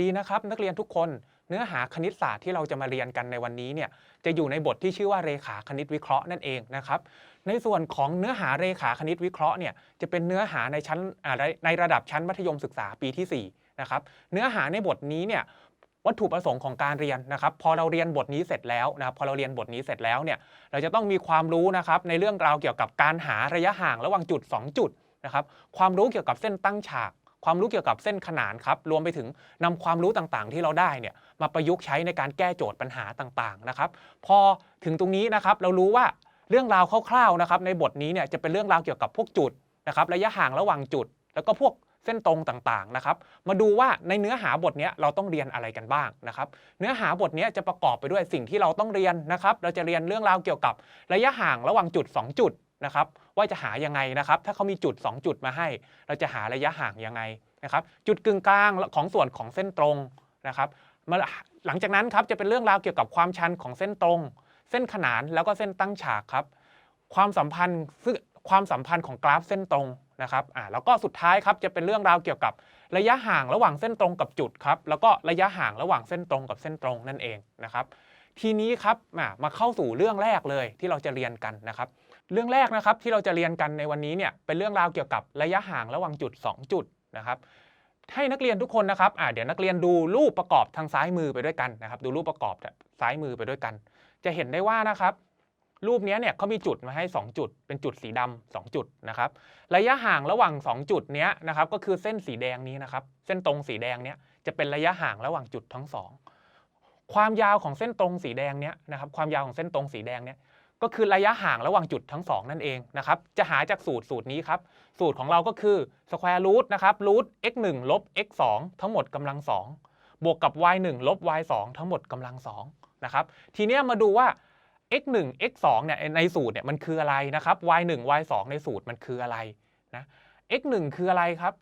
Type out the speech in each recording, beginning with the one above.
ดีนะครับนักเรียนทุกคน เนื้อหาคณิตศาสตร์ที่เราจะมาเรียนกันในวันนี้เนี่ยจะอยู่ในบทที่ชื่อว่าเรขาคณิตวิเคราะห์นั่นเองนะครับในส่วนของเนื้อหาเรขาคณิตวิเคราะห์เนี่ยจะเป็นเนื้อหาในชั้นในในระดับชั้นมัธยมศึกษาปีที่4นะครับเนื้อหาในบทนี้เนี่ยวัตถุประสงค์ของการเรียนนะครับ พอเราเรียนบทนี้เสร็จแล้วนะครับพอเราเรียนบทนี้เสร็จแล้วเนี่ยเราจะต้องมีความรู้นะครับในเรื่องราวเกี่ยวกับการหาระยะห่างระหว่างจุด 2 จุดนะครับความรู้เกี่ยวกับเส้นตั้งฉาก ความรู้เกี่ยวกับเส้นขนานครับรวมไปถึงนำความรู้ต่างๆ ที่เราได้เนี่ยมาประยุกต์ใช้ในการแก้โจทย์ปัญหาต่างๆนะครับ พอถึงตรงนี้นะครับเรารู้ว่าเรื่องราวคร่าวๆนะครับในบทนี้เนี่ยจะเป็นเรื่องราวเกี่ยวกับพวกจุดนะครับระยะห่างระหว่างจุด แล้วก็พวกเส้นตรงต่างๆนะครับ มาดูว่าในเนื้อหาบทนี้เราต้องเรียนอะไรกันบ้างนะครับ เนื้อหาบทนี้จะประกอบไปด้วยสิ่งที่เราต้องเรียนนะครับ เราจะเรียนเรื่องราวเกี่ยวกับระยะห่างระหว่างจุด 2 จุด นะครับว่าจะหายังไงนะครับถ้าเขามีจุด 2 จุดมาให้ เราจะหาระยะห่างยังไงนะครับจุดกึ่งกลางของส่วนของเส้นตรงนะครับมาหลังจากนั้นครับจะเป็นเรื่องราวเกี่ยวกับความชันของเส้นตรง เส้นขนานแล้วก็เส้นตั้งฉากครับความสัมพันธ์ซึ่งความสัมพันธ์ของกราฟเส้นตรงนะครับอ่าแล้วก็สุดท้ายครับจะเป็นเรื่องราวเกี่ยวกับระยะห่างระหว่างเส้นตรงกับจุดครับแล้วก็ระยะห่างระหว่างเส้นตรงกับเส้นตรงนั่นเองนะครับทีนี้ครับมาเข้าสู่เรื่องแรกเลยที่เราจะเรียนกันนะครับ เรื่องแรกนะครับที่เราจะเรียนกันในวันนี้เนี่ยเป็นเรื่องราวเกี่ยวกับระยะห่างระหว่างจุด 2 จุดนะครับให้นักเรียนทุกคนนะครับอ่าเดี๋ยวนักเรียนดูรูปประกอบทางซ้ายมือไปด้วยกันนะครับ ดูรูปประกอบซ้ายมือไปด้วยกัน จะเห็นได้ว่านะครับ รูปนี้เนี่ยเขามีจุดมาให้ 2 จุด เป็นจุดสีดำ2จุดนะครับ ระยะห่างระหว่าง 2 จุดเนี้ยนะครับ ก็คือเส้นสีแดงนี้นะครับ เส้นตรงสีแดงเนี้ยจะเป็นระยะห่างระหว่างจุดทั้งสองความยาวของเส้นตรงสีแดงเนี้ยนะครับ ความยาวของเส้นตรงสีแดงเนี้ย ก็คือระยะห่างระหว่างจุดทั้งสองนั่นเองนะครับจะหาจากสูตรสูตรนี้ครับ สูตรของเราก็คือ square root นะครับ root x 1ลบ x 2ทั้งหมดกำลังสองบวกกับ y 1ลบ y 2ทั้งหมดกำลังสองนะครับทีนี้มาดูว่า x 1 x 2เนี่ยในสูตรเนี่ยมันคืออะไรนะครับ y 1 y 2ในสูตรมันคืออะไรนะ x 1คืออะไรครับ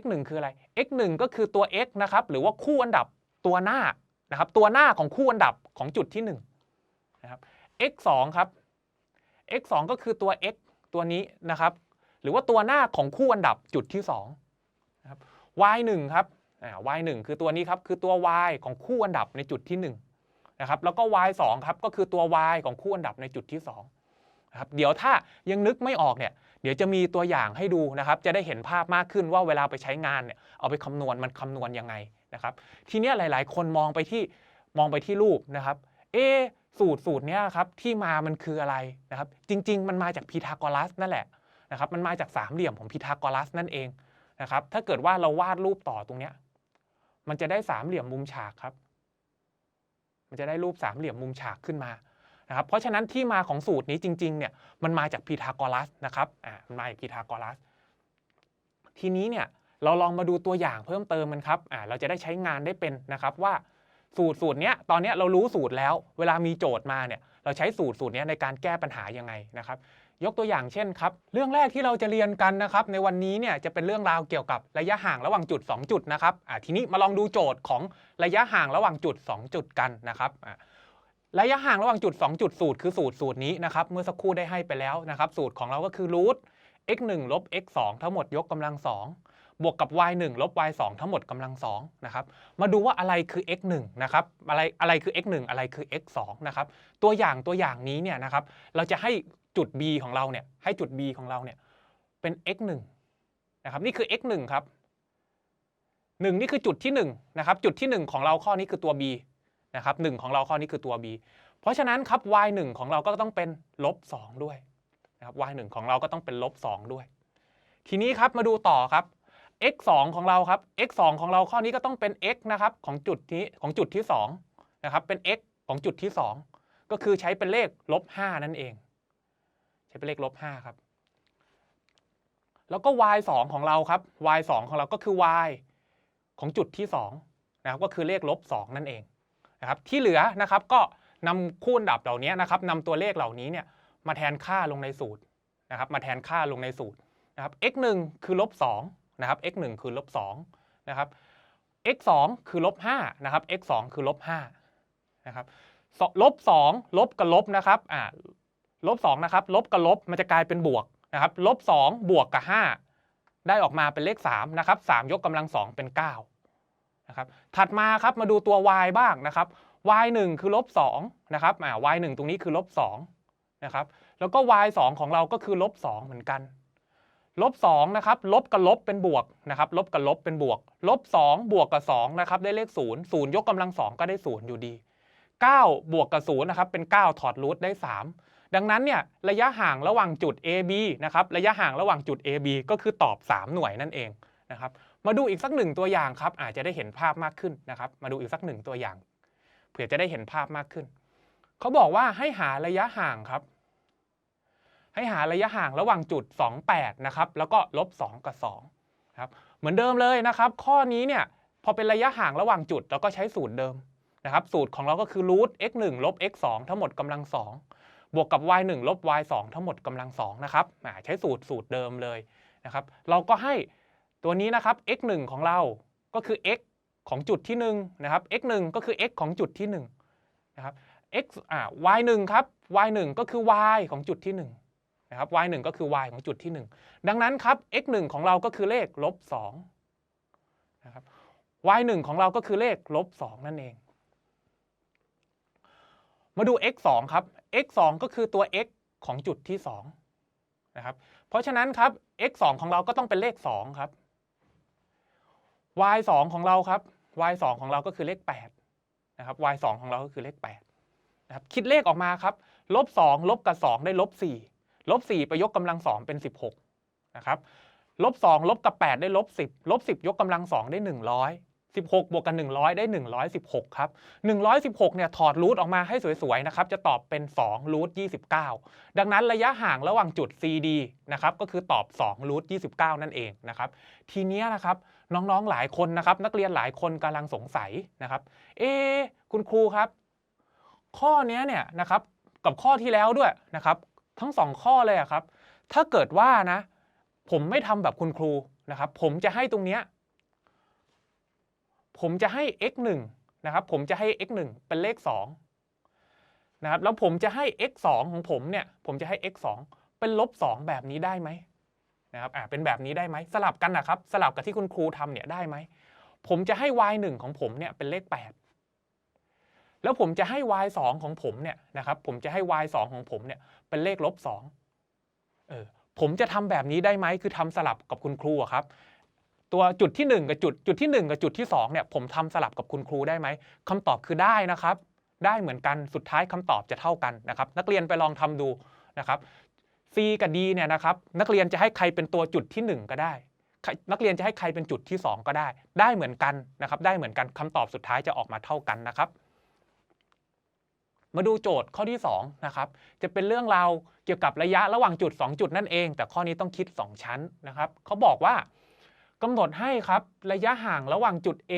x 1คืออะไร x 1ก็คือตัว x นะครับหรือว่าคู่อันดับตัวหน้านะครับตัวหน้าของคู่อันดับของจุดที่1นะครับ x 2ครับ x 2ก็คือตัว x ตัวนี้นะครับ หรือว่าตัวหน้าของคู่อันดับจุดที่2นะครับ y 1ครับ y 1คือตัวนี้ครับ คือตัว y ของคู่อันดับในจุดที่1นะครับ แล้วก็ y 2ครับ ก็คือตัว y ของคู่อันดับในจุดที่2นะครับ เดี๋ยวถ้ายังนึกไม่ออกเนี่ย เดี๋ยวจะมีตัวอย่างให้ดูนะครับ จะได้เห็นภาพมากขึ้นว่าเวลาไปใช้งานเนี่ย เอาไปคำนวณมันคำนวณยังไงนะครับ ทีนี้หลาย ๆ คนมองไปที่มองไปที่รูปนะครับ เอ สูตรสูตรเนี้ยครับที่มามันคืออะไรนะครับจริง ๆ มันมาจากพีทาโกรัสนั่นแหละนะครับมันมาจากสามเหลี่ยมของพีทาโกรัสนั่นเองนะครับถ้าเกิดว่าเราวาดรูปต่อตรงเนี้ยมันจะได้สามเหลี่ยมมุมฉากครับ มันจะได้รูปสามเหลี่ยมมุมฉากขึ้นมานะครับเพราะฉะนั้นที่มาของสูตรนี้จริงๆเนี่ยมันมาจากพีทาโกรัสนะครับอ่ามันมาจากพีทาโกรัส ทีนี้เนี่ยเราลองมาดูตัวอย่างเพิ่มเติมมันครับอ่าเราจะได้ใช้งานได้เป็นนะครับว่า สูตรสูตรเนี้ยตอนเนี้ยเรารู้สูตรแล้ว เวลามีโจทย์มาเนี่ยเราใช้สูตรสูตรเนี้ยในการแก้ปัญหายังไงนะครับยกตัวอย่างเช่นครับเรื่องแรกที่เราจะเรียนกันนะครับในวันนี้เนี่ยจะเป็นเรื่องราวเกี่ยวกับระยะห่างระหว่างจุด 2 จุดนะครับอ่าทีนี้มาลองดูโจทย์ของระยะห่างระหว่างจุด 2 จุดกันนะครับอ่าระยะห่างระหว่างจุด 2 จุดสูตรคือสูตรสูตรนี้นะครับเมื่อสักครู่ได้ให้ไปแล้วนะครับสูตรของเราก็คือรูท x 1ลบ x 2ทั้งหมดยกกำลังสอง บวกกับ y 1ลบ y 2ทั้งหมดกำลังสองนะครับ มาดูว่าอะไรคือ x 1นะครับ อะไรอะไรคือ x 1อะไรคือ x 2นะครับ ตัวอย่างตัวอย่างนี้เนี่ยนะครับ เราจะให้จุด b ของเราเนี่ย ให้จุด b ของเราเนี่ยเป็น x 1นะครับ นี่คือ x 1ครับ1นี่คือจุดที่1นะครับ จุดที่ 1 ของเราข้อนี้คือตัว b นะครับ1ของเราข้อนี้คือตัว b เพราะฉะนั้นครับ y 1ของเราก็ต้องเป็นลบ2ด้วยนะครับ y 1ของเราก็ต้องเป็นลบ2ด้วย ทีนี้ครับมาดูต่อครับ x 2ของเราครับ x 2ของเราข้อนี้ก็ต้องเป็น x นะครับของจุดนี้ของจุดที่2นะครับเป็น x ของจุดที่ 2 ก็คือใช้เป็นเลขลบ5นั่นเอง ใช้เป็นเลขลบ5ครับ แล้วก็ y 2ของเราครับ y 2ของเราก็คือ y ของจุดที่2นะครับก็คือเลขลบ2นั่นเองนะครับที่เหลือนะครับก็นำคู่อันดับเหล่านี้นะครับนำตัวเลขเหล่านี้เนี่ยมาแทนค่าลงในสูตรนะครับมาแทนค่าลงในสูตรนะครับ x 1คือลบ2 นะครับ x 1คือลบ2นะครับ x 2คือลบ5นะครับ x 2คือลบ5นะครับลบ2ลบกับลบนะครับอ่าลบ2นะครับลบกับลบมันจะกลายเป็นบวกนะครับลบ2บวกกับ 5 ได้ออกมาเป็นเลข3นะครับ3ยกกำลัง 2 เป็น9นะครับถัดมาครับมาดูตัว y บ้างนะครับ y 1คือลบ2นะครับอ่า y 1ตรงนี้คือลบ2นะครับแล้วก็ y 2ของเราก็คือลบ2เหมือนกัน ลบ2นะครับลบกับลบเป็นบวกนะครับลบกับลบเป็นบวก ลบ 2 บวกกับ2นะครับได้เลข 0 0 ยกกำลัง 2 ก็ได้ 0 อยู่ดี 9 บวกกับ0นะครับเป็น 9 ถอดรูทได้ 3 ดังนั้นเนี่ยระยะห่างระหว่างจุด AB นะครับระยะห่างระหว่างจุด AB ก็คือตอบ 3 หน่วยนั่นเองนะครับมาดูอีกสักหนึ่งตัวอย่างครับอาจจะได้เห็นภาพมากขึ้นนะครับมาดูอีกสักหนึ่งตัวอย่าง เผื่อจะได้เห็นภาพมากขึ้น เขาบอกว่าให้หาระยะห่างครับ ให้หาระยะห่างระหว่างจุด 28 นะครับ แล้วก็ลบ 2 กับ2ครับเหมือนเดิมเลยนะครับ ข้อนี้เนี่ยพอเป็นระยะห่างระหว่างจุดเราก็ใช้สูตรเดิมนะครับ สูตรของเราก็คือรูท x 1ลบ x 2ทั้งหมดกำลัง 2 บวกกับ y 1ลบ y 2ทั้งหมดกำลัง2นะครับใช้สูตรสูตรเดิมเลยนะครับ เราก็ให้ตัวนี้นะครับ x 1ของเราก็คือ x ของจุดที่1นะครับ x 1ก็คือ x ของจุดที่1นะครับ x อ่า y 1ครับ y 1ก็คือ y ของจุดที่ 1 นะครับ y 1ก็คือ y ของจุดที่ 1 ดังนั้นครับ x 1ของเราก็คือเลขลบ2นะครับ y 1ของเราก็คือเลขลบ2นั่นเอง มาดู x 2ครับ x 2ก็คือตัว x ของจุดที่2นะครับ เพราะฉะนั้นครับ x 2ของเราก็ต้องเป็นเลข2ครับ y 2ของเราครับ y 2ของเราก็คือเลข8นะครับ y 2ของเราก็คือเลข8นะครับ คิดเลขออกมาครับ ลบ2ลบกับ 2 ได้ลบ4 ลบ4ไปยกกำลัง2เป็น 16นะครับลบ2ลบกับ 8 ได้ลบ10ลบ10 ยกกำลัง2ได้ 100 16 บวกกับ 100 ได้ 116 ครับ 116 เนี่ยถอดรูทออกมาให้สวยๆนะครับ จะตอบเป็น2รูท29 ดังนั้นระยะห่างระหว่างจุด CD นะครับ ก็คือตอบ2รูท29 นั่นเองนะครับ ทีเนี้ยนะครับน้องๆหลายคนนะครับ นักเรียนหลายคนกำลังสงสัยนะครับ เอ คุณครูครับ ข้อนี้เนี่ยนะครับกับข้อที่แล้วด้วยนะครับ ทั้งสองข้อเลยอะครับ ถ้าเกิดว่านะ ผมไม่ทำแบบคุณครูนะครับ ผมจะให้ตรงเนี้ยผมจะให้ x 1นะครับ ผมจะให้ x 1เป็นเลข2นะครับ แล้วผมจะให้ x 2ของผมเนี่ย ผมจะให้ x 2เป็นลบ2แบบนี้ได้ไหมนะครับ อ่า เป็นแบบนี้ได้ไหม สลับกันนะครับ สลับกับที่คุณครูทำเนี่ยได้ไหม ผมจะให้ y 1ของผมเนี่ยเป็นเลข 8 แล้วผมจะให้ y 2ของผมเนี่ยนะครับผมจะให้ y 2ของผมเนี่ยเป็นเลขลบ2เออผมจะทำแบบนี้ได้ไหมคือทำสลับกับคุณครูอะครับ ตัวจุดที่ 1 กับจุดจุดที่ 1 กับจุดที่2เนี่ยผมทำสลับกับคุณครูได้ไหมคำตอบคือได้นะครับ ได้เหมือนกันสุดท้ายคำตอบจะเท่ากันนะครับ นักเรียนไปลองทำดูนะครับ C กับ D เนี่ยนะครับนักเรียนจะให้ใครเป็นตัวจุดที่ 1 ก็ได้นักเรียนจะให้ใครเป็นจุดที่ 2 ก็ได้ ได้เหมือนกันนะครับ ได้เหมือนกันคำตอบสุดท้ายจะออกมาเท่ากันนะครับ มาดูโจทย์ข้อที่2นะครับจะเป็นเรื่องราวเกี่ยวกับระยะระหว่างจุด 2 จุดนั่นเอง แต่ข้อนี้ต้องคิด 2 ชั้นนะครับเขาบอกว่ากำหนดให้ครับระยะห่างระหว่างจุด A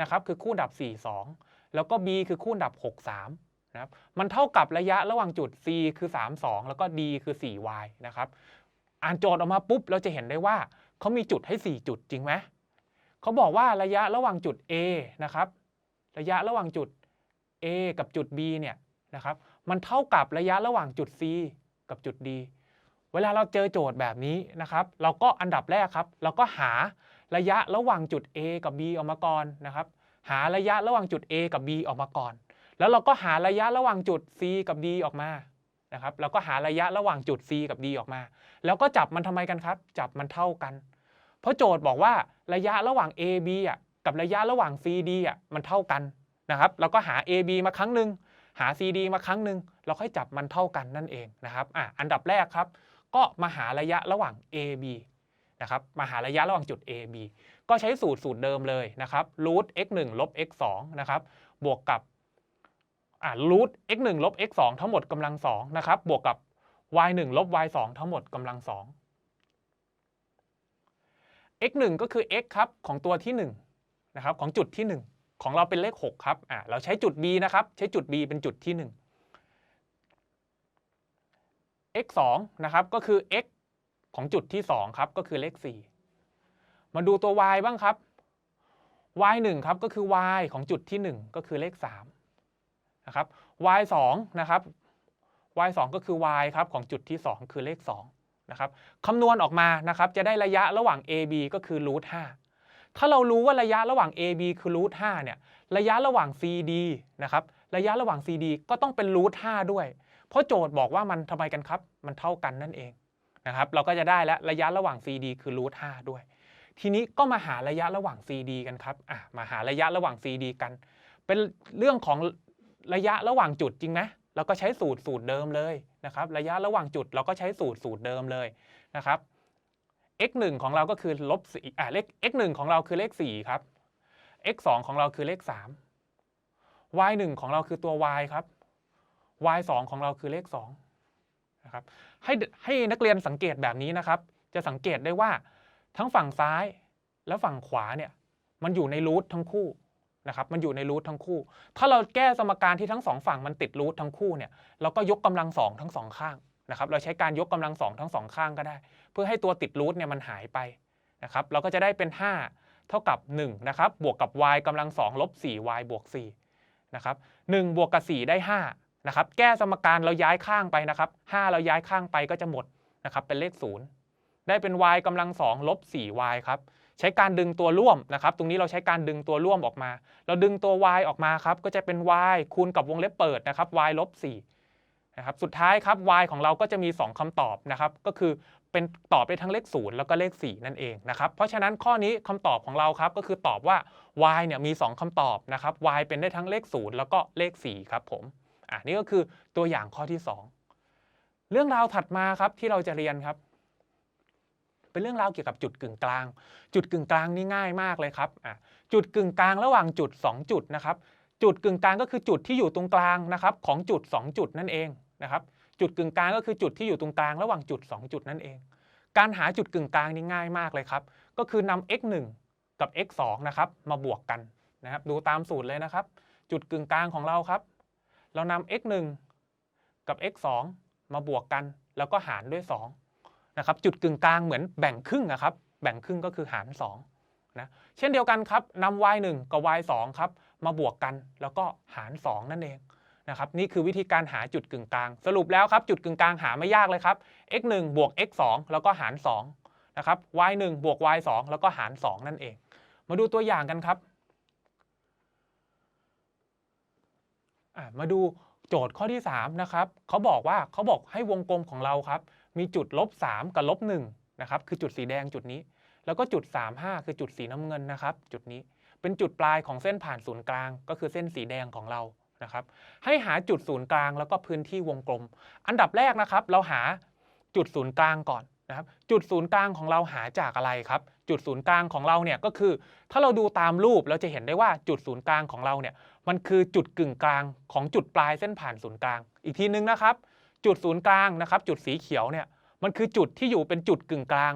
นะครับคือคู่ดับ 4 2 แล้วก็ B คือคู่ดับ 6 3นะครับมันเท่ากับระยะระหว่างจุด C คือ 3 2 แล้วก็ D คือ 4 y นะครับอ่านโจทย์ออกมาปุ๊บเราจะเห็นได้ว่าเขามีจุดให้ 4 จุดจริงไหมเขาบอกว่าระยะระหว่างจุด A นะครับระยะระหว่างจุด A กับจุด B เนี่ย นะครับ มันเท่ากับระยะระหว่างจุด C กับจุด D เวลาเราเจอโจทย์แบบนี้นะครับ เราก็อันดับแรกครับ เราก็หาระยะระหว่างจุด A กับ B ออกมาก่อนนะครับ หาระยะระหว่างจุด A กับ B ออกมาก่อน แล้วเราก็หาระยะระหว่างจุด C กับ D ออกมานะครับ เราก็หาระยะระหว่างจุด C กับ D ออกมา แล้วก็จับมันทำไมกันครับ จับมันเท่ากัน เพราะโจทย์บอกว่าระยะระหว่าง AB อะกับระยะระหว่าง CD อะมันเท่ากันนะครับ เราก็หา AB มาครั้งหนึ่ง หา CD มาครั้งหนึ่งเราค่อยจับมันเท่ากันนั่นเองนะครับอะอันดับแรกครับ ก็มาหาระยะระหว่าง AB นะครับมาหาระยะระหว่างจุด AB ก็ใช้สูตรสูตรเดิมเลยนะครับรูท x 1ลบ x 2นะครับบวกกับอ่ารูท x 1ลบ x 2ทั้งหมดกำลัง2นะครับบวกกับ y 1ลบ y 2ทั้งหมดกำลัง2 x 1ก็คือ x ครับของตัวที่1นะครับของจุดที่ 1 ของเราเป็นเลข 6 ครับอ่าเราใช้จุด b นะครับ ใช้จุด b เป็นจุดที่ 1 x 2นะครับ ก็คือ x ของจุดที่ 2 ครับ ก็คือเลข 4 มาดูตัว y บ้างครับ y 1ครับ ก็คือ y ของจุดที่ 1 ก็คือเลข 3 นะครับ y 2นะครับ y 2ก็คือ y ครับ ของจุดที่ 2 คือเลข 2 นะครับ คำนวณออกมานะครับ จะได้ระยะระหว่าง AB ก็คือรูท5 ถ้าเรารู้ว่าระยะระหว่าง AB คือรูท5เนี่ยระยะระหว่าง CD นะครับระยะระหว่าง CD ก็ต้องเป็นรูท5ด้วย เพราะโจทย์บอกว่ามันทำไมกันครับ มันเท่ากันนั่นเองนะครับเราก็จะได้แล้วระยะระหว่าง CD คือรูท5ด้วย ทีนี้ก็มาหาระยะระหว่าง CD กันครับอะมาหาระยะระหว่าง CD กัน เป็นเรื่องของระยะระหว่างจุดจริงไหมเราก็ใช้สูตรสูตรเดิมเลยนะครับ ระยะระหว่างจุดเราก็ใช้สูตรสูตรเดิมเลยนะครับ x 1ของเราก็คือลบสี่อ่าเลข x 1ของเราคือเลข4ครับ x 2ของเราคือเลข3 y 1ของเราคือตัว y ครับ y 2ของเราคือเลข2นะครับให้ให้นักเรียนสังเกตแบบนี้นะครับ จะสังเกตได้ว่าทั้งฝั่งซ้ายและฝั่งขวาเนี่ยมันอยู่ในรูททั้งคู่นะครับ มันอยู่ในรูททั้งคู่ ถ้าเราแก้สมการที่ทั้งสองฝั่งมันติดรูททั้งคู่เนี่ย เราก็ยกกำลังสองทั้งสองข้าง นะครับเราใช้การยกกำลังสองทั้งสองข้างก็ได้ เพื่อให้ตัวติดรูทเนี่ยมันหายไปนะครับเราก็จะได้เป็น 5 เท่ากับ1นะครับบวกกับ y กำลัง2ลบ 4y บวก4นะครับ1บวกกับ 4 ได้5นะครับแก้สมการเราย้ายข้างไปนะครับ5เราย้ายข้างไปก็จะหมดนะครับเป็นเลข 0 ได้เป็น y กำลัง2ลบ 4y ครับใช้การดึงตัวร่วมนะครับ ตรงนี้เราใช้การดึงตัวร่วมออกมา เราดึงตัว y ออกมาครับก็จะเป็น y คูณกับวงเล็บเปิดนะครับ y ลบ4 นะครับสุดท้ายครับ y ของเราก็จะมี 2คำตอบนะครับก็คือเป็นตอบได้ทั้งเลข 0 แล้วก็เลข 4 นั่นเองนะครับเพราะฉะนั้นข้อนี้คำตอบของเราครับก็คือตอบว่า y เนี่ยมี 2คำตอบนะครับ y เป็นได้ทั้งเลข 0 แล้วก็เลข 4 ครับผมอะนี่ก็คือตัวอย่างข้อที่ 2 เรื่องราวถัดมาครับที่เราจะเรียนครับ เป็นเรื่องราวเกี่ยวกับจุดกึ่งกลาง จุดกึ่งกลางนี่ง่ายมากเลยครับอะจุดกึ่งกลางระหว่างจุด 2 จุดนะครับจุดกึ่งกลางก็คือจุดที่อยู่ตรงกลางนะครับของจุด 2 จุดนั่นเอง นะครับจุดกึ่งกลางก็คือจุดที่อยู่ตรงกลางระหว่างจุด 2 จุดนั่นเอง การหาจุดกึ่งกลางนี่ง่ายมากเลยครับ ก็คือนำ x 1กับ x 2นะครับมาบวกกันนะครับดูตามสูตรเลยนะครับ จุดกึ่งกลางของเราครับ เรานำ x 1กับ x 2มาบวกกัน แล้วก็หารด้วย2นะครับจุดกึ่งกลางเหมือนแบ่งครึ่งนะครับ แบ่งครึ่งก็คือหาร2นะเช่นเดียวกันครับนำ y 1กับ y 2ครับมาบวกกัน แล้วก็หาร 2 นั่นเอง นะครับนี่คือวิธีการหาจุดกึ่งกลาง สรุปแล้วครับจุดกึ่งกลางหาไม่ยากเลยครับ x 1บวก x 2แล้วก็หาร2นะครับ y 1บวก y 2แล้วก็หาร 2 นั่นเอง มาดูตัวอย่างกันครับมาดูโจทย์ข้อที่ 3 นะครับเขาบอกว่าเขาบอกให้วงกลมของเราครับ มีจุดลบ 3 กับลบ1นะครับคือจุดสีแดงจุดนี้ แล้วก็จุด 35 คือจุดสีน้ำเงินนะครับ จุดนี้เป็นจุดปลายของเส้นผ่านศูนย์กลาง ก็คือเส้นสีแดงของเรา นะครับ ให้หาจุดศูนย์กลางแล้วก็พื้นที่วงกลม อันดับแรกนะครับ เราหาจุดศูนย์กลางก่อนนะครับ จุดศูนย์กลางของเราหาจากอะไรครับ จุดศูนย์กลางของเราเนี่ยก็คือ ถ้าเราดูตามรูปเราจะเห็นได้ว่าจุดศูนย์กลางของเราเนี่ยมันคือจุดกึ่งกลางของจุดปลายเส้นผ่านศูนย์กลาง อีกทีนึงนะครับ จุดศูนย์กลางนะครับ จุดสีเขียวเนี่ยมันคือจุดที่อยู่เป็นจุดกึ่งกลาง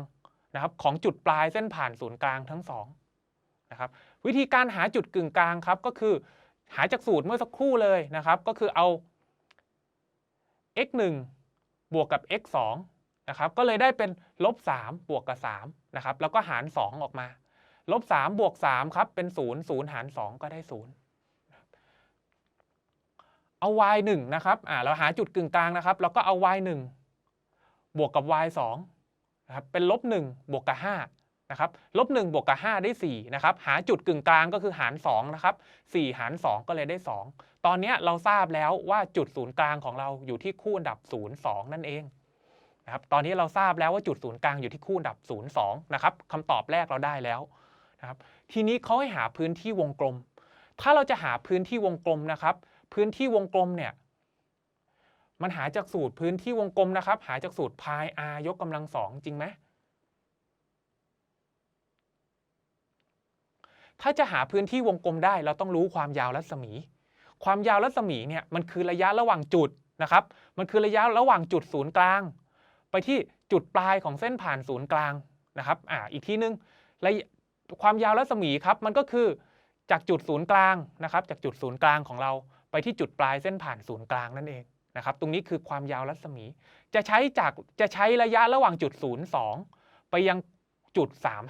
นะครับของจุดปลายเส้นผ่านศูนย์กลางทั้งสองนะครับวิธีการหาจุดกึ่งกลางครับก็คือ หาจากสูตรเมื่อสักครู่เลยนะครับ ก็คือเอา x 1บวกกับ x 2นะครับ ก็เลยได้เป็นลบ3บวกกับ3นะครับ แล้วก็หาร 2 ออกมา ลบ3บวก3ครับ เป็น0 0หาร 2 ก็ได้ 0เอา y 1นะครับ อ่า เราหาจุดกึ่งกลางนะครับ แล้วก็เอา y 1บวกกับ y 2นะครับ เป็นลบ 1 บวกกับ 5 นะครับลบ1บวกกับ 5 ได้4นะครับหาจุดกึ่งกลางก็คือหาร2นะครับ4หาร 2 ก็เลยได้ 2 ตอนนี้เราทราบแล้วว่าจุดศูนย์กลางของเราอยู่ที่คู่อันดับ 0 2 นั่นเองนะครับตอนนี้เราทราบแล้วว่าจุดศูนย์กลางอยู่ที่คู่อันดับ 0 2นะครับคำตอบแรกเราได้แล้วนะครับทีนี้เขาให้หาพื้นที่วงกลม ถ้าเราจะหาพื้นที่วงกลมนะครับพื้นที่วงกลมเนี่ยมันหาจากสูตรพื้นที่วงกลมนะครับหาจากสูตรพาย r ยกกำลังสองจริงไหม ถ้าจะหาพื้นที่วงกลมได้เราต้องรู้ความยาวรัศมี ความยาวรัศมีเนี่ยมันคือระยะระหว่างจุดนะครับ มันคือระยะระหว่างจุดศูนย์กลาง ไปที่จุดปลายของเส้นผ่านศูนย์กลางนะครับอ่าอีกทีนึงระยะความยาวรัศมีครับมันก็คือจากจุดศูนย์กลางนะครับ จากจุดศูนย์กลางของเราไปที่จุดปลายเส้นผ่านศูนย์กลางนั่นเองนะครับ ตรงนี้คือความยาวรัศมี จะใช้จากจะใช้ระยะระหว่างจุด 0 2 ไปยังจุด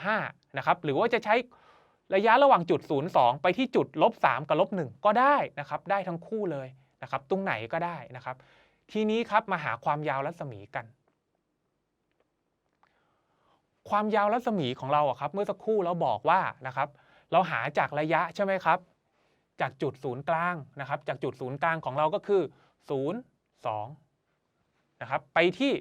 35 นะครับ หรือว่าจะใช้ ระยะระหว่างจุด 0 2 ไปที่จุดลบ3กับลบ1ก็ได้นะครับ ได้ทั้งคู่เลยนะครับ ตรงไหนก็ได้นะครับ ทีนี้ครับมาหาความยาวรัศมีกัน ความยาวรัศมีของเราอะครับ เมื่อสักครู่เราบอกว่านะครับ เราหาจากระยะใช่ไหมครับ จากจุดศูนย์กลางนะครับ จากจุดศูนย์กลางของเราก็คือ 0 2นะครับ ไปที่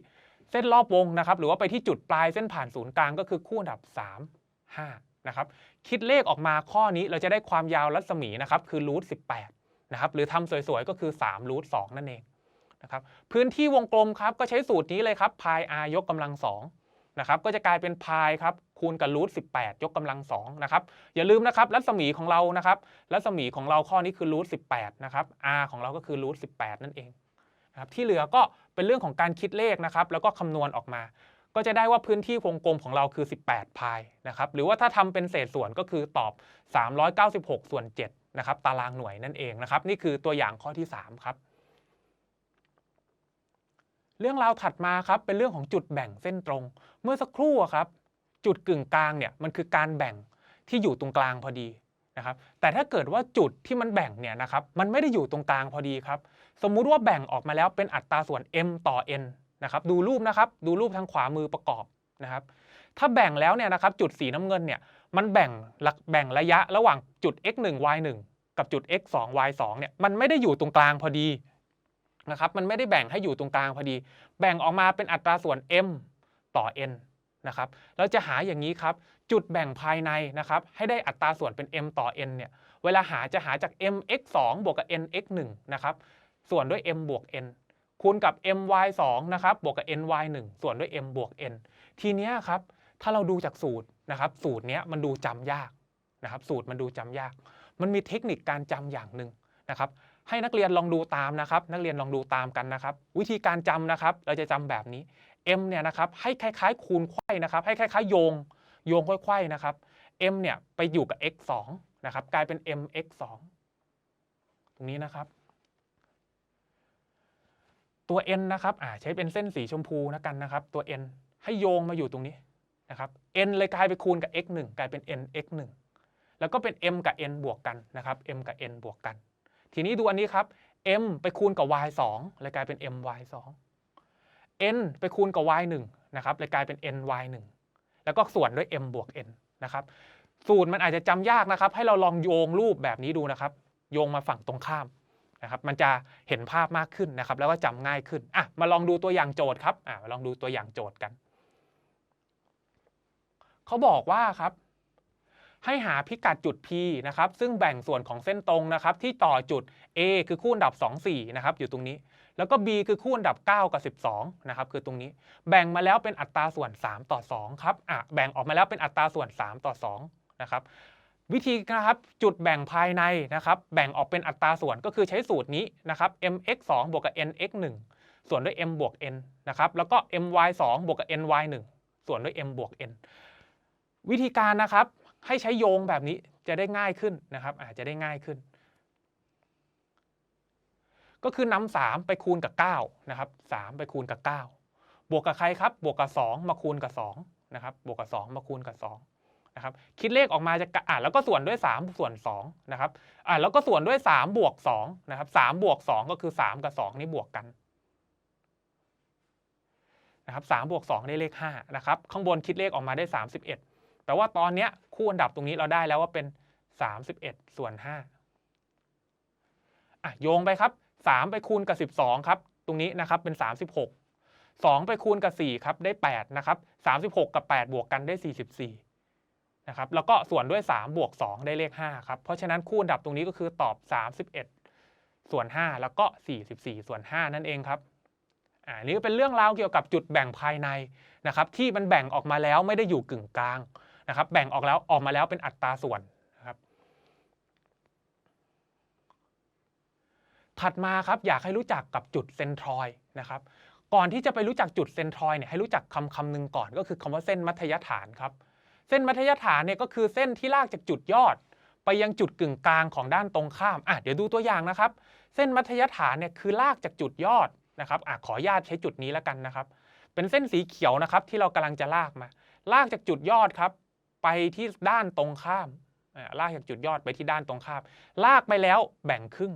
เส้นรอบวงนะครับ หรือว่าไปที่จุดปลายเส้นผ่านศูนย์กลางก็คือคู่อันดับ 3 5 นะครับคิดเลขออกมาข้อนี้เราจะได้ความยาวรัศมีนะครับคือรูท18นะครับหรือทำสวยๆ ก็คือ3รูท2นั่นเองนะครับพื้นที่วงกลมครับก็ใช้สูตรนี้เลยครับพาย r ยกกำลัง2นะครับก็จะกลายเป็นพายครับคูณกับรูท18ยกกำลัง2นะครับอย่าลืมนะครับรัศมีของเรานะครับรัศมีของเราข้อนี้คือรูท18นะครับ r ของเราก็คือรูท18นั่นเองนะครับที่เหลือก็เป็นเรื่องของการคิดเลขนะครับแล้วก็คำนวณออกมา ก็จะได้ว่าพื้นที่วงกลมของเราคือ 18 พายนะครับ หรือว่าถ้าทำเป็นเศษส่วนก็คือตอบ 396 ส่วน7นะครับตารางหน่วยนั่นเองนะครับ นี่คือตัวอย่างข้อที่ 3 ครับ เรื่องราวถัดมาครับเป็นเรื่องของจุดแบ่งเส้นตรง เมื่อสักครู่ครับ จุดกึ่งกลางเนี่ยมันคือการแบ่งที่อยู่ตรงกลางพอดีนะครับ แต่ถ้าเกิดว่าจุดที่มันแบ่งเนี่ยนะครับ มันไม่ได้อยู่ตรงกลางพอดีครับ สมมุติว่าแบ่งออกมาแล้วเป็นอัตราส่วน m ต่อ n นะครับดูรูปนะครับดูรูปทางขวามือประกอบนะครับถ้าแบ่งแล้วเนี่ยนะครับจุดสีน้ำเงินเนี่ยมันแบ่งหลักแบ่งระยะระหว่างจุด x 1 y 1กับจุด x 2 y 2เนี่ยมันไม่ได้อยู่ตรงกลางพอดีนะครับมันไม่ได้แบ่งให้อยู่ตรงกลางพอดี แบ่งออกมาเป็นอัตราส่วน m ต่อ n นะครับเราจะหาอย่างนี้ครับจุดแบ่งภายในนะครับให้ได้อัตราส่วนเป็น m ต่อ n เนี่ยเวลาหาจะหาจาก m x 2บวกกับ n x 1นะครับส่วนด้วย m บวก n คูณกับ m y 2นะครับบวกกับ n y 1ส่วนด้วย m บวก n ทีเนี้ยครับถ้าเราดูจากสูตรนะครับ สูตรเนี้ยมันดูจำยากนะครับ สูตรมันดูจำยาก มันมีเทคนิคการจำอย่างหนึ่งนะครับ ให้นักเรียนลองดูตามนะครับ นักเรียนลองดูตามกันนะครับ วิธีการจำนะครับ เราจะจำแบบนี้ m เนี่ยนะครับให้คล้าย ๆ คูณไขว้นะครับ ให้คล้ายๆ โยง โยงไขว้ๆนะครับ m เนี่ยไปอยู่กับ x 2นะครับ กลายเป็น m x 2ตรงนี้นะครับ ตัว n นะครับอ่าใช้เป็นเส้นสีชมพูนะกันนะครับ ตัว n ให้โยงมาอยู่ตรงนี้นะครับ n เลยกลายไปคูณกับ x 1กลายเป็น n x 1แล้วก็เป็น m กับ n บวกกันนะครับ m กับ n บวกกัน ทีนี้ดูอันนี้ครับ m ไปคูณกับ y 2เลยกลายเป็น m y 2 n ไปคูณกับ y 1นะครับเลยกลายเป็น n y 1แล้วก็ส่วนด้วย m บวก n นะครับสูตรมันอาจจะจำยากนะครับ ให้เราลองโยงรูปแบบนี้ดูนะครับ โยงมาฝั่งตรงข้าม นะครับมันจะเห็นภาพมากขึ้นนะครับ แล้วก็จำง่ายขึ้นอะมาลองดูตัวอย่างโจทย์ครับอะมาลองดูตัวอย่างโจทย์กันเขาบอกว่าครับ ให้หาพิกัดจุด P นะครับ ซึ่งแบ่งส่วนของเส้นตรงนะครับ ที่ต่อจุด A คือคู่อันดับ 2 4 นะครับ อยู่ตรงนี้ แล้วก็ B คือคู่อันดับ 9 กับ 12 นะครับ คือตรงนี้ แบ่งมาแล้วเป็นอัตราส่วน 3 ต่อ 2 ครับอะแบ่งออกมาแล้วเป็นอัตราส่วน 3 ต่อ 2 นะครับ วิธีนะครับจุดแบ่งภายในนะครับแบ่งออกเป็นอัตราส่วนก็คือใช้สูตรนี้นะครับ mx 2บวกกับ nx 1ส่วนด้วย m บวก n นะครับแล้วก็ my 2บวกกับ ny 1ส่วนด้วย m บวก n วิธีการนะครับให้ใช้โยงแบบนี้จะได้ง่ายขึ้นนะครับอาจจะได้ง่ายขึ้น ก็คือนำสามไปคูณกับ9นะครับ3ไปคูณกับ 9 บวกกับใครครับ บวกกับ 2 มาคูณกับ2นะครับบวกกับ 2 มาคูณกับ 2 นะครับคิดเลขออกมาจะอ่าแล้วก็ส่วนด้วย 3 ส่วน2นะครับอ่าแล้วก็ส่วนด้วย 3 บวก2นะครับ3บวก 2 ก็คือ 3 กับ 2 นี่บวกกันนะครับ3บวก2ได้เลข5นะครับข้างบนคิดเลขออกมาได้ 31แปลว่าตอนเนี้ยคู่อันดับตรงนี้เราได้แล้วว่าเป็น 31 ส่วน5อะโยงไปครับ 3 ไปคูณกับ 12 ครับ ตรงนี้นะครับเป็น 36 2 ไปคูณกับ 4 ครับได้ 8 นะครับ 36 กับ 8 บวกกันได้ 44 นะครับแล้วก็ส่วนด้วย3บวก2ได้เลข5ครับเพราะฉะนั้นคู่อันดับตรงนี้ก็คือตอบ 31 ส่วน 5 แล้วก็ 44 ส่วน 5 นั่นเองครับอ่านี่เป็นเรื่องราวเกี่ยวกับจุดแบ่งภายในนะครับที่มันแบ่งออกมาแล้วไม่ได้อยู่กึ่งกลางนะครับแบ่งออกแล้วออกมาแล้วเป็นอัตราส่วนนะครับถัดมาครับอยากให้รู้จักกับจุดเซนทรอยด์นะครับก่อนที่จะไปรู้จักจุดเซนทรอยด์เนี่ยให้รู้จักคำคำหนึ่งก่อนก็คือคำว่าเส้นมัธยฐานครับ ส้นมัธยฐานเนี่ยก็คือเส้นที่ลากจากจุดยอด ไปยังจุดกึ่งกลางของด้านตรงข้ามอะเดี๋ยวดูตัวอย่างนะครับ เส้นมัธยฐานเนี่ยคือลากจากจุดยอดนะครับอะขออนุญาตใช้จุดนี้แล้วกันนะครับ เป็นเส้นสีเขียวนะครับที่เรากำลังจะลากมา ลากจากจุดยอดครับ ไปที่ด้านตรงข้ามอ่าลากจากจุดยอดไปที่ด้านตรงข้าม ลากไปแล้วแบ่งครึ่ง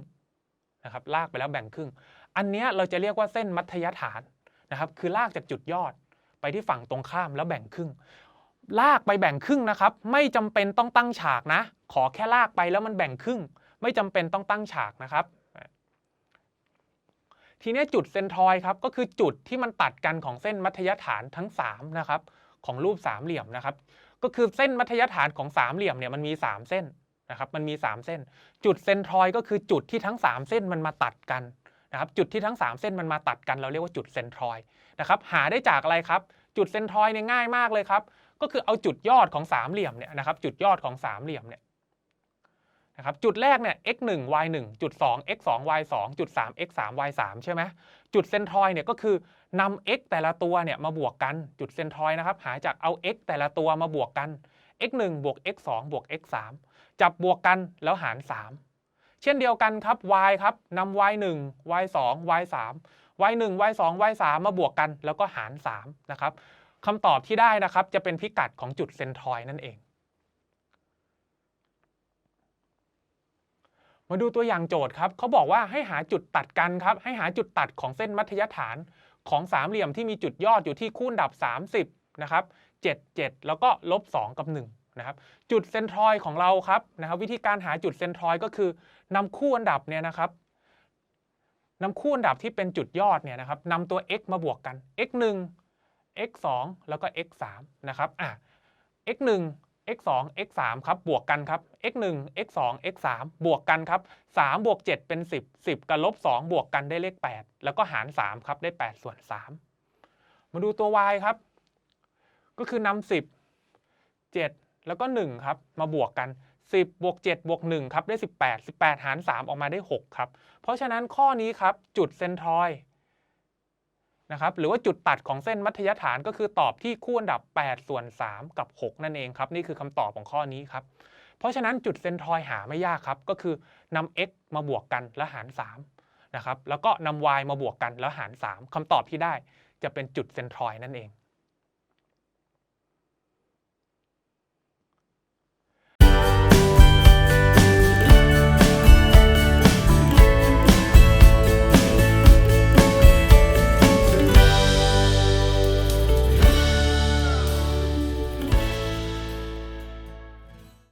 นะครับ ลากไปแล้วแบ่งครึ่ง อันเนี้ยเราจะเรียกว่าเส้นมัธยฐานนะครับ คือลากจากจุดยอดไปที่ฝั่งตรงข้ามแล้วแบ่งครึ่ง ลากไปแบ่งครึ่งนะครับ ไม่จำเป็นต้องตั้งฉากนะ ขอแค่ลากไปแล้วมันแบ่งครึ่ง ไม่จำเป็นต้องตั้งฉากนะครับ ทีนี้จุดเซนทรอยด์ครับก็คือจุดที่มันตัดกันของเส้นมัธยฐานทั้ง3นะครับของรูปสามเหลี่ยมนะครับ ก็คือเส้นมัธยฐานของสามเหลี่ยมเนี่ยมันมี 3 เส้นนะครับมันมี 3 เส้น จุดเซนทรอยด์ก็คือจุดที่ทั้ง 3 เส้นมันมาตัดกันนะครับจุดที่ทั้ง 3 เส้นมันมาตัดกันเราเรียกว่าจุดเซนทรอยด์นะครับหาได้จากอะไรครับ จุดเซนทรอยด์เนี่ยง่ายมากเลยครับ ก็คือเอาจุดยอดของสามเหลี่ยมเนี่ยนะครับจุดยอดของสามเหลี่ยมเนี่ยนะครับจุดแรกเนี่ย x 1 y 1จุด2 x 2 y 2จุด3 x 3 y 3ใช่ไหมจุดเซนทรอยด์เนี่ยก็คือนำ x แต่ละตัวเนี่ยมาบวกกันจุดเซนทรอยด์นะครับหาจากเอา x แต่ละตัวมาบวกกัน x 1บวก x 2บวก x 3จับบวกกันแล้วหาร 3 เช่นเดียวกันครับ y ครับนำ y 1 y 2 y 3 y 1 y 2 y 3มาบวกกันแล้วก็หาร3นะครับ คำตอบที่ได้นะครับจะเป็นพิกัดของจุดเซนทรอยนั่นเอง มาดูตัวอย่างโจทย์ครับเขาบอกว่าให้หาจุดตัดกันครับ ให้หาจุดตัดของเส้นมัธยฐานของสามเหลี่ยมที่มีจุดยอดอยู่ที่คูณดับ 30นะครับ7 7 แล้วก็ลบ2กับ1นะครับจุดเซนทรอยของเราครับนะครับวิธีการหาจุดเซนทรอยก็คือนำคู่อันดับเนี่ยนะครับนำคู่อันดับที่เป็นจุดยอดเนี่ยนะครับนำตัว x มาบวกกัน x 1 x 2แล้วก็ x 3นะครับอะ x 1 x 2 x 3ครับบวกกันครับ x 1 x 2 x 3บวกกันครับ3บวก7เป็น 10 10 กับลบ2บวกกันได้เลข 8 แล้วก็หาร 3 ครับได้ 8 ส่วน 3 มาดูตัว y ครับ ก็คือนำ10 7 แล้วก็ 1 ครับ มาบวกกัน 10บวก7บวก1ครับได้ 18 18 หาร 3 ออกมาได้ 6 ครับ เพราะฉะนั้นข้อนี้ครับจุดเซนทรอย นะครับหรือว่าจุดตัดของเส้นมัธยฐานก็คือตอบที่คู่อันดับ 8 ส่วน 3 กับ 6 นั่นเองครับนี่คือคำตอบของข้อนี้ครับเพราะฉะนั้นจุดเซนทรอยหาไม่ยากครับก็คือนำ x มาบวกกันแล้วหาร3นะครับแล้วก็นำ y มาบวกกันแล้วหาร 3คำตอบที่ได้จะเป็นจุดเซนทรอยนั่นเอง